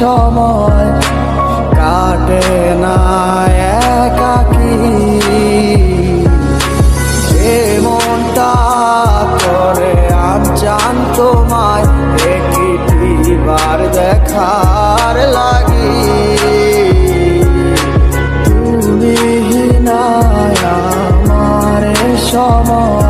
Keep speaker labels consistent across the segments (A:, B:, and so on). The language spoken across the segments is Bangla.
A: সময় কাটে না একাকি। এ মনটা করে আনচান তোমায় একটিবার দেখার লাগি? তুমি নাই আমার সময়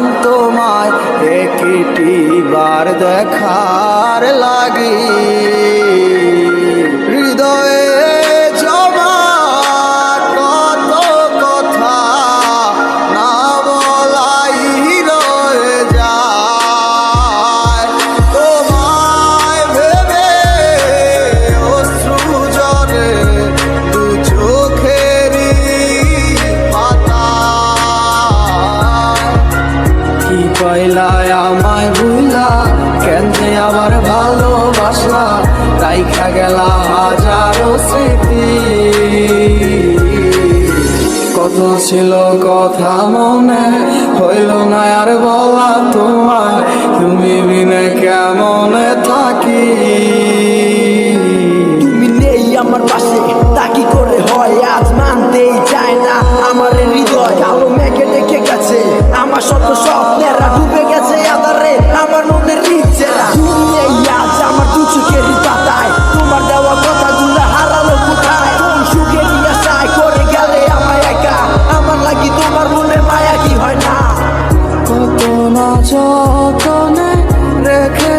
A: আনচান তোমায় একটি বার দেখার লাগি? কি পয়লায় আমায় বুঝলা কেন যে আবার ভালোবাসলা, রাইখা গেলা হাজারো স্মৃতি। কত ছিল কথা মনে, হইল না আর বলা তোমার তুমি বিনে কেমন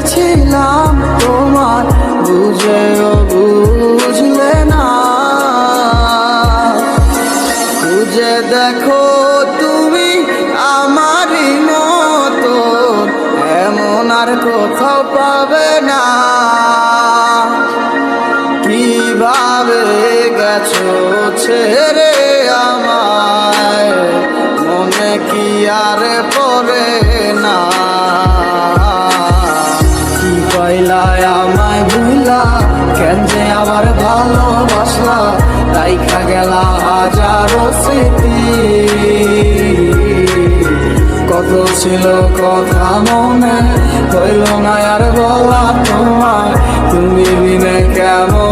A: রেখেছিলাম তোমার বুঝেও বুঝলে না। খুঁজে দেখো তুমি আমারই মতো এমন আর কোথাও পাবে না। কীভাবে গেছো ছেড়ে আমায়? মনে কি আর পড়ে? না কি পয়লায় আমায় ভুলা, কেন যে আবার ভালোবাসলা, রাইখা গেলা হাজারো স্মৃতি। কত ছিল কথা মনে, হইল না আর বলা তোমার তুমি বিনে কেমন